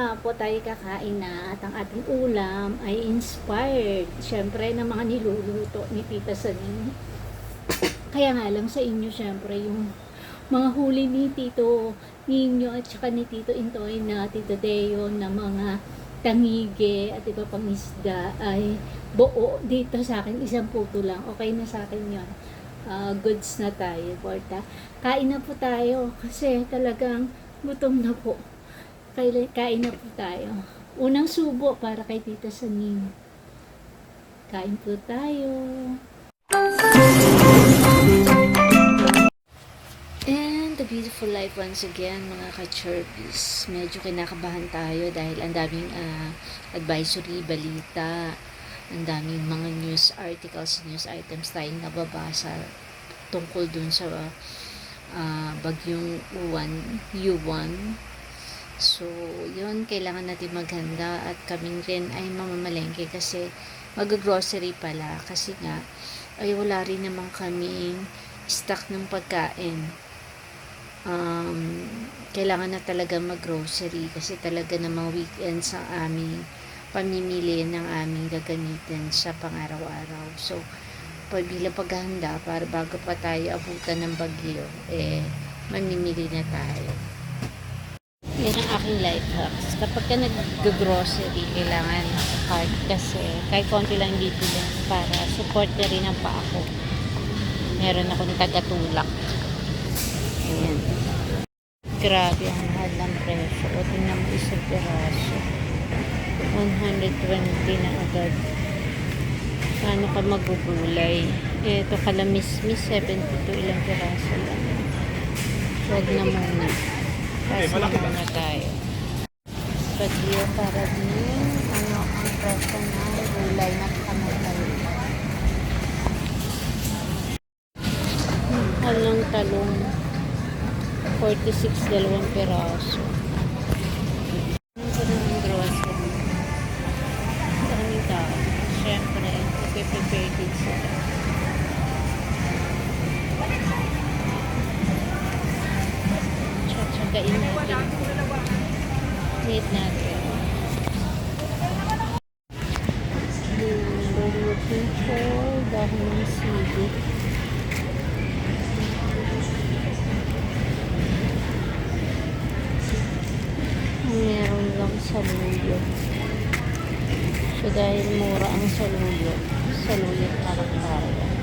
nga po tayo kakain na at ang ating ulam ay inspired syempre ng mga niluluto ni Tita Sanin. Kaya nga lang sa inyo syempre yung mga huli ni Tito Ninyo at saka ni Tito Intoy na Tito Deo na mga tangige at iba pang isda ay buo. Dito sa akin isang puto lang. Okay na sa akin yon Ah, goods na tayo Porta kain na po tayo kasi talagang gutom na po Kain, na po tayo. Unang subo para kay Tita Sanin. Kain po tayo. And the beautiful life once again, mga ka-chirpies. Medyo kinakabahan tayo dahil ang daming ah, advisory, balita, ang daming mga news articles, news items tayong nababasa tungkol dun sa ah, bagyong Uwan, U1 So, yun, kailangan natin maghanda at kaming rin ay mamamalengke kasi mag-grocery pala kasi nga ay wala rin naman kaming stock ng pagkain. Um, kailangan na talaga mag-grocery kasi talaga namang weekend sa aming pamimili ng aming gagamitin sa pang-araw-araw. So, pag bilang paghahanda para bago pa tayo abutan ng bagyo, eh, mamimili na tayo. Yan ang aking life hacks. Kapag ka nag-grocery, kailangan card kasi kahit konti lang bibili para support na rin ang paa ko. Meron akong tagatulak. Ayan. Grabe ang mahal ng presyo. O tingnan mo isang piraso. 120 na agad. Paano ka magugulay? Ito kalamis-mis, 72 ilang piraso lang. Huwag na muna. Pass na muna tayo. Bagyo para din. Ano ang presyo na gulay na kamatay. Halang talong. 46 dalawang peraso. Natin. Need natin. We're. Meron lang saluyo. So dahil mura ang saluyo, saluyo na lang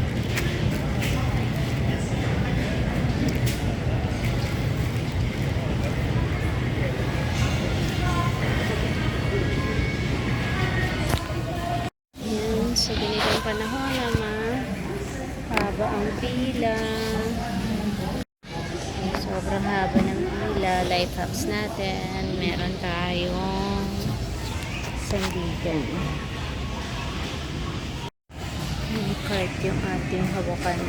Sobrang haba ng pila. Life hacks natin. Meron tayong sandigan. Yung cart yung ating hawakan.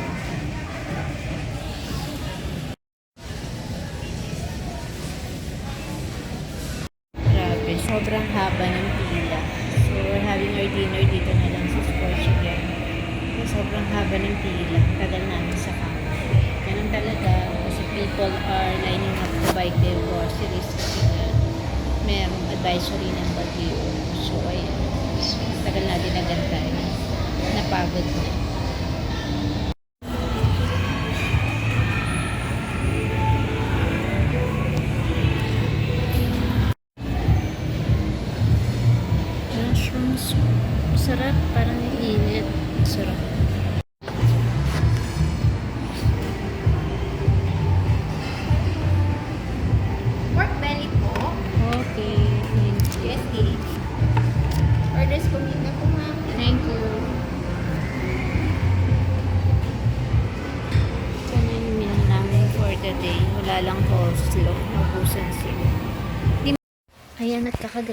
Grabe, sobrang haba ng pila. So, we're having our dinner dito na lang sa Scorch again. So, sobrang haba ng pila. Tagal namin people are lining up to buy their groceries kasi nga merong advisory ng bagyo. So, ayan. Tagal natin nagantay. Napagod na.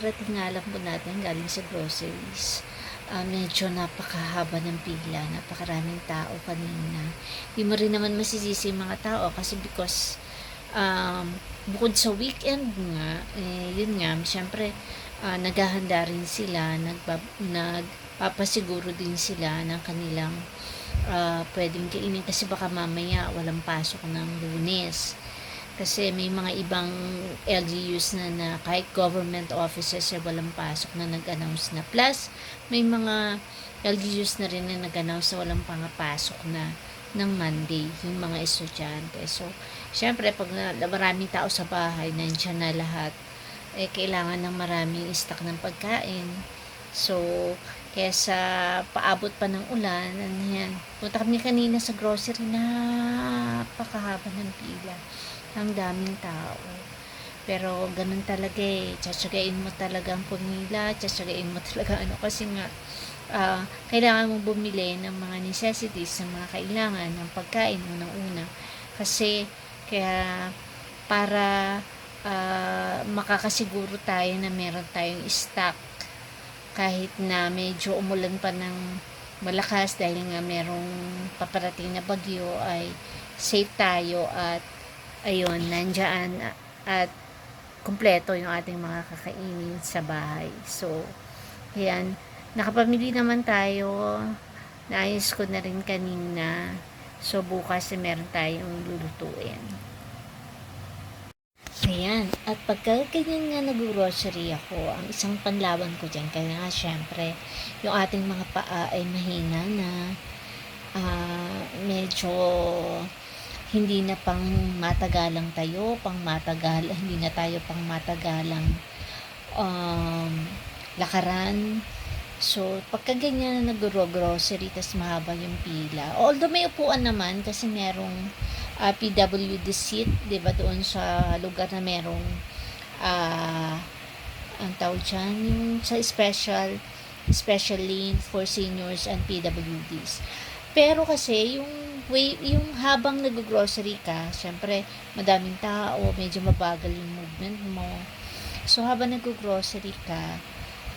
Kakagarating nga lang po natin galing sa groceries. Ah, medyo napakahaba ng pila, napakaraming tao kanina. Di mo rin naman masisisi mga tao kasi because um, bukod sa weekend nga, eh, yun nga, syempre, ah, naghahanda rin sila, nagpa, nagpapasiguro din sila ng kanilang ah, pwedeng kainin kasi baka mamaya walang pasok ng lunes. Kasi may mga ibang LGUs na, na kahit government offices ay walang pasok na nag-announce na. Plus, may mga LGUs na rin na nag-announce na walang pangapasok na ng Monday, yung mga estudyante. So, syempre, pag na, maraming tao sa bahay, nandiyan na lahat, eh, kailangan ng maraming stock ng pagkain. So, kesa paabot pa ng ulan, ano yan. Punta kami kanina sa grocery, napakahaba ng pila. Ang daming tao. Pero ganun talaga eh. Tsatsagain mo talaga ang pumila. Tsatsagain mo talaga ano. Kasi nga, ah, kailangan mong bumili ng mga necessities, ng mga kailangan, ng pagkain unang-una. Kasi, kaya, para ah, makakasiguro tayo na meron tayong stock kahit na medyo umulan pa ng malakas dahil nga merong paparating na bagyo ay safe tayo at ayun, nandyan at kumpleto yung ating mga kakainin sa bahay. So, ayan, nakapamili naman tayo. Naayos ko na rin kanina. So, bukas eh, meron tayong lulutuin. Ayan. At pagka ganyan nga nag-grocery ako, ang isang panlaban ko dyan, kaya nga syempre, yung ating mga paa ay mahina na ah, medyo hindi na pang matagalang tayo, pang matagal, hindi na tayo pang matagalang um, lakaran. So, pagka ganyan na nag-grocery, tas mahaba yung pila. Although may upuan naman, kasi merong uh, PWD seat, 'di ba doon sa lugar na merong ah ang tawag dyan, yung sa special special lane for seniors and PWDs. Pero kasi yung way, yung habang nag-grocery ka, syempre madaming tao, medyo mabagal yung movement mo. So habang nag-grocery ka,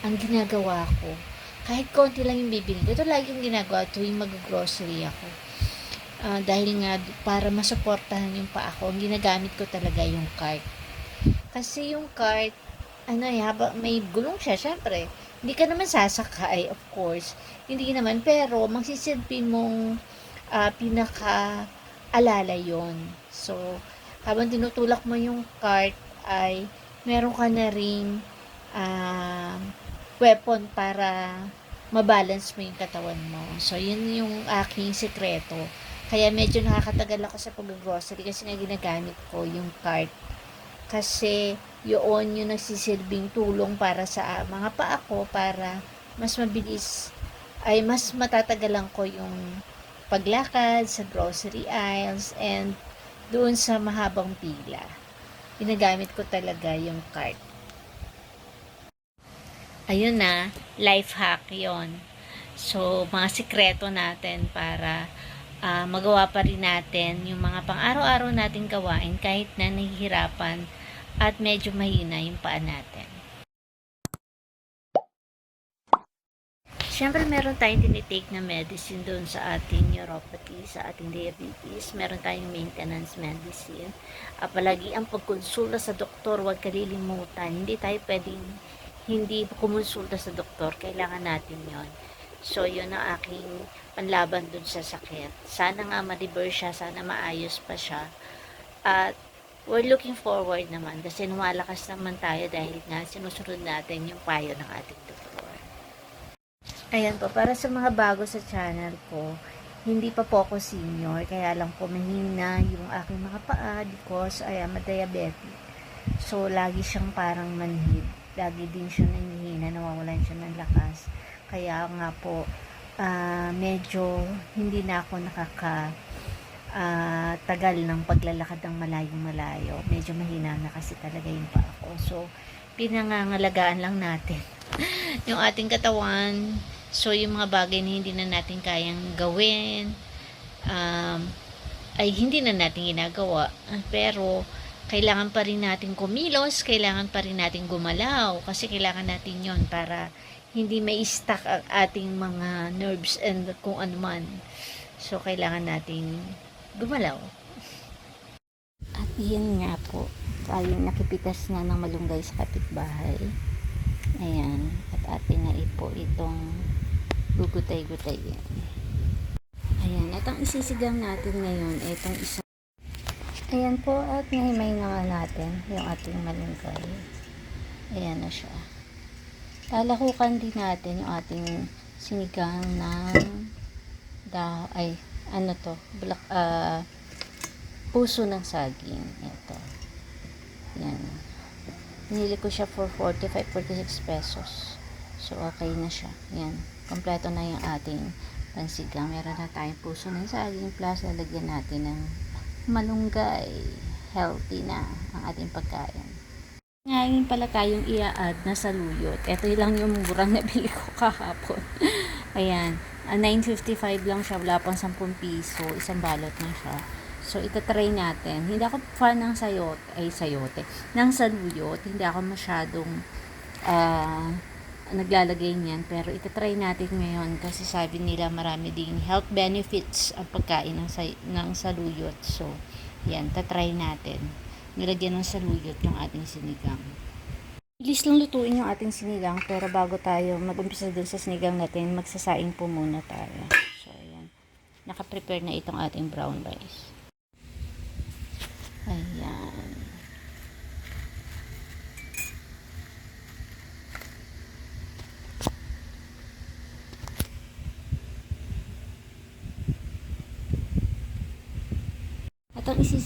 ang ginagawa ko, kahit konti lang yung bibili ko, ito lagi yung ginagawa tuwing mag-grocery ako Ah, dahil nga para masuportahan yung paa ko, ang ginagamit ko talaga yung cart. Kasi yung cart, ano eh, haba, may gulong siya, syempre. Hindi ka naman sasakay, of course. Hindi naman, pero magsisilbi mong ah, pinaka alala yon So, habang tinutulak mo yung cart, ay meron ka na ring ah, weapon para mabalance mo yung katawan mo. So, yun yung aking sekreto. Kaya medyo nakakatagal ako sa pag-grocery kasi nga ginagamit ko yung cart. Kasi yun yung nagsisilbing tulong para sa mga paa ko para mas mabilis ay mas matatagalan ko yung paglakad sa grocery aisles and doon sa mahabang pila. Ginagamit ko talaga yung cart. Ayun na, life hack yon So, mga sikreto natin para ah, magawa pa rin natin yung mga pang-araw-araw nating gawain kahit na nahihirapan at medyo mahina yung paa natin. Siyempre, meron tayong tinitake na medicine doon sa ating neuropathy, sa ating diabetes. Meron tayong maintenance medicine. Ah, palagi ang pagkonsulta sa doktor, huwag kalilimutan. Hindi tayo pwedeng hindi kumonsulta sa doktor. Kailangan natin yon So, yun ang aking panlaban dun sa sakit. Sana nga ma-reverse siya, sana maayos pa siya. At we're looking forward naman kasi lumalakas naman tayo dahil nga sinusunod natin yung payo ng ating doktor. Ayan po, para sa mga bago sa channel ko, hindi pa po ako senior, kaya lang po mahina yung aking mga paa because I am a diabetic. So, lagi siyang parang manhid. Lagi din siya nanghihina, nawawalan siya ng lakas. Kaya nga po, ah, medyo hindi na ako nakaka ah, tagal ng paglalakad ng malayo-malayo. Medyo mahina na kasi talaga yung paa ko. So, pinangangalagaan lang natin yung ating katawan. So, yung mga bagay na hindi na natin kayang gawin, um, ay hindi na natin ginagawa. Pero, kailangan pa rin natin kumilos, kailangan pa rin natin gumalaw, kasi kailangan natin yon para hindi may stuck ang ating mga nerves and kung ano man. So, kailangan natin gumalaw. At yun nga po, tayo nakipitas na ng malunggay sa kapitbahay. Ayan, at atin na ipo itong gugutay-gutay yan. Ayan, at ang isisigang natin ngayon, itong isang Ayan po at nahimay na nga natin yung ating malunggay. Ayan na siya. Lalahukan din natin yung ating sinigang ng da ay ano to black ah, puso ng saging ito yan Pinili ko siya for 45-46 pesos. So, okay na siya. Yan. Kompleto na yung ating pansigang. Meron na tayong puso ng saging plus lalagyan natin ng malunggay. Healthy na ang ating pagkain. Ngayon pala tayong ia-add na saluyot. Ito lang yung murang nabili ko kahapon. Ayan. Ah, 9.55 lang siya. Wala pang 10 piso. Isang balot na siya. So, itatry natin. Hindi ako fan ng sayote, ay sayote, ng saluyot. Hindi ako masyadong ah, naglalagay niyan. Pero itatry natin ngayon kasi sabi nila marami ding health benefits ang pagkain ng, say, ng saluyot. So, yan, tatry natin. Nilagyan ng saluyot yung ating sinigang. Bilis lang lutuin yung ating sinigang pero bago tayo mag-umpisa dun sa sinigang natin, magsasaing po muna tayo. So, ayan. Naka-prepare na itong ating brown rice. Ayan.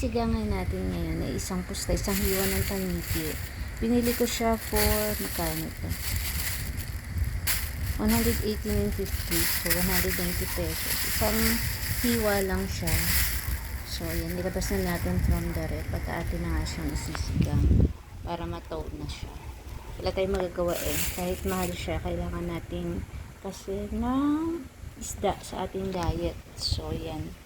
Isisigangan natin ngayon ay isang pusta, isang hiwa ng taniki. Binili ko siya for, magkano ito? 118.50 so 190 pesos. Isang hiwa lang siya. So, yan, nilabas na natin from the rep at atin na nga siyang isisigang para matoad na siya. Wala tayong magagawa eh. Kahit mahal siya, kailangan natin kasi ng isda sa ating diet. So, yan.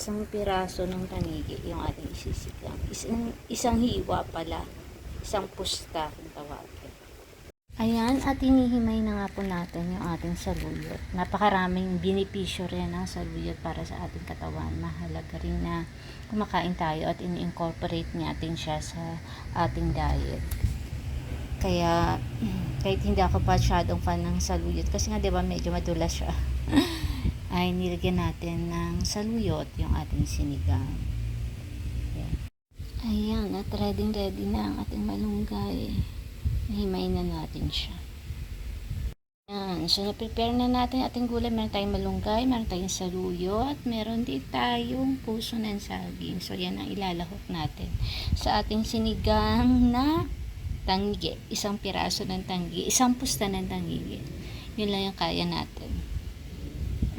Isang piraso ng tanigi yung ating isisigang. Isang, isang hiwa pala. Isang pusta kung tawagin. Ayan, at inihimay na nga po natin yung ating saluyot. Napakaraming benepisyo rin ang saluyot para sa ating katawan. Mahalaga rin na kumakain tayo at ini-incorporate natin siya sa ating diet. Kaya, kahit hindi ako pa masyadong fan ng saluyot, kasi nga 'di ba medyo madulas siya, ay nilagyan natin ng saluyot yung ating sinigang. Ayan. Ayan, at ready ready na ang ating malunggay. Nahimay na natin siya. Yan. So, na-prepare na natin ating gulay. Meron tayong malunggay, meron tayong saluyot, meron din tayong puso ng saging. So, yan ang ilalahok natin sa ating sinigang na tanggi. Isang piraso ng tanggi. Isang pusta ng tanggi. Yun lang yung kaya natin.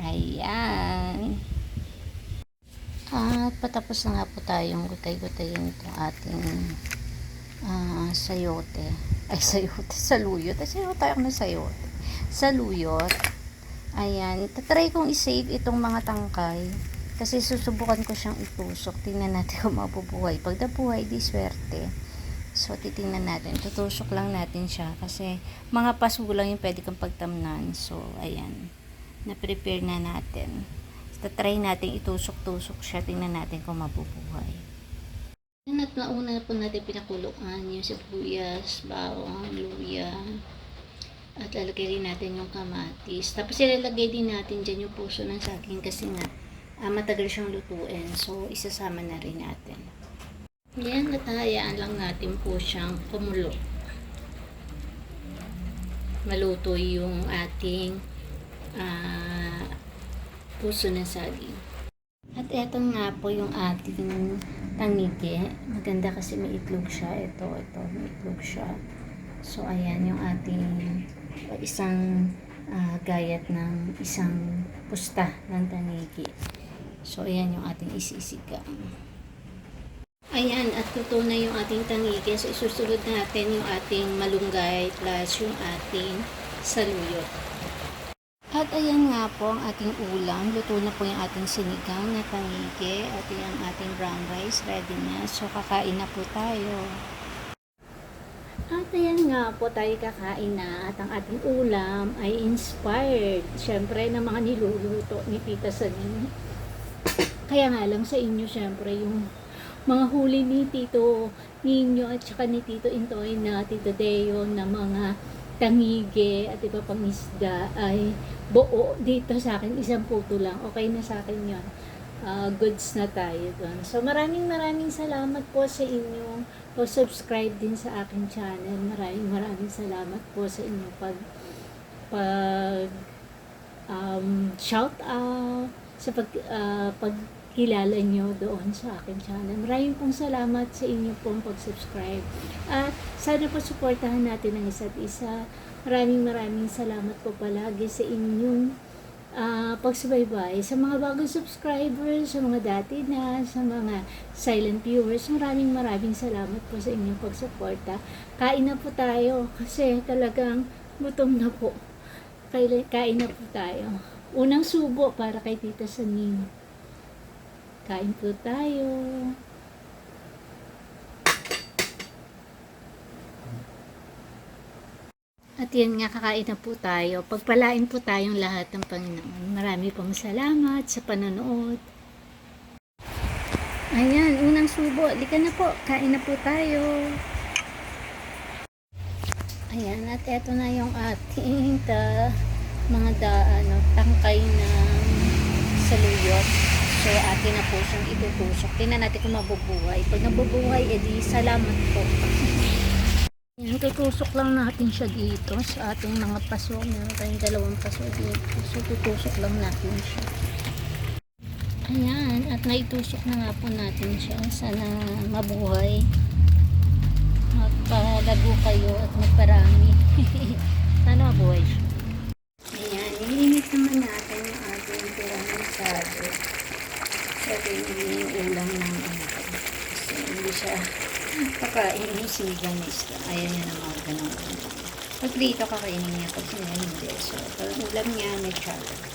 Ayan. At patapos na nga po tayong gutay-gutayin itong ating ah, sayote. Ay, sayote. Saluyot. Ay, sayote tayo na sayote. Saluyot. Ayan. Tatry kong isave itong mga tangkay. Kasi susubukan ko siyang itusok. Tingnan natin kung mabubuhay. Pag nabuhay, di swerte. So, titingnan natin. Tutusok lang natin siya. Kasi mga paso lang yung pwede kang pagtamnan. So, ayan. Na-prepare na natin. Tatry natin itusok-tusok siya. Tingnan natin kung mabubuhay. At nauna po natin pinakuluan yung sibuyas, bawang, luya. At lalagay rin natin yung kamatis. Tapos ilalagay din natin dyan yung puso ng saging kasi nga ah, matagal siyang lutuin. So isasama na rin natin. Yan at lang natin po siyang kumulo. Maluto yung ating ah, puso ng saging. At eto nga po yung ating tangige. Maganda kasi may itlog siya. Ito, ito, may itlog siya. So, ayan yung ating o isang ah, gayat ng isang pusta ng tanigi. So, ayan yung ating isisigang. Ayan, at luto na yung ating tangige. So, isusunod natin yung ating malunggay plus yung ating saluyot. At ayan nga po ang ating ulam. Luto na po yung ating sinigang na tangige at yung ating brown rice ready na. So kakain na po tayo. At ayan nga po tayo kakain na at ang ating ulam ay inspired. Siyempre ng mga niluluto ni Tita Sanin. Kaya nga lang sa inyo siyempre yung mga huli ni Tito Ninyo at saka ni Tito Intoy na Tito Deo na mga tangige at iba pang isda ay buo dito sa akin. Isang puto lang. Okay na sa akin yon ah, goods na tayo doon. So maraming maraming salamat po sa inyong pag-subscribe din sa aking channel. Maraming maraming salamat po sa inyong pag pag um, shout out sa pag ah, pagkilala nyo doon sa aking channel. Maraming pong salamat sa inyong pong pag-subscribe. At sana po suportahan natin ang isa't isa. Maraming maraming salamat po palagi sa inyong ah, pagsubaybay. Sa mga bagong subscribers, sa mga dati na, sa mga silent viewers, maraming maraming salamat po sa inyong pagsuporta. Kain na po tayo kasi talagang gutom na po. Kain na po tayo. Unang subo para kay Tita Sanin. Kain po tayo. At yan nga, kakain na po tayo. Pagpalain po tayong lahat ng Panginoon. Marami pong salamat sa panonood. Ayan, unang subo. Lika na po, kain na po tayo. Ayan, at eto na yung ating ta, mga da, ano, tangkay ng saluyot. So, atin na po siyang itutusok. Tingnan natin kung mabubuhay. Pag nabubuhay, edi salamat po. Yan, tutusok lang natin siya dito sa ating mga paso. Meron tayong dalawang paso dito. So, tutusok lang natin siya. Ayan, at naitusok na nga po natin siya. Sana mabuhay. Magpalago kayo at magparami. Sana mabuhay siya. Ayan, nilinit naman natin yung ating piranang sado. So, yun yung ulam ng anak. Kasi hindi siya kakain yung sigang isda. Ayaw niya na mga ganun. Pag dito kakainin niya, sila hindi. So, pag ulam niya, may chowder.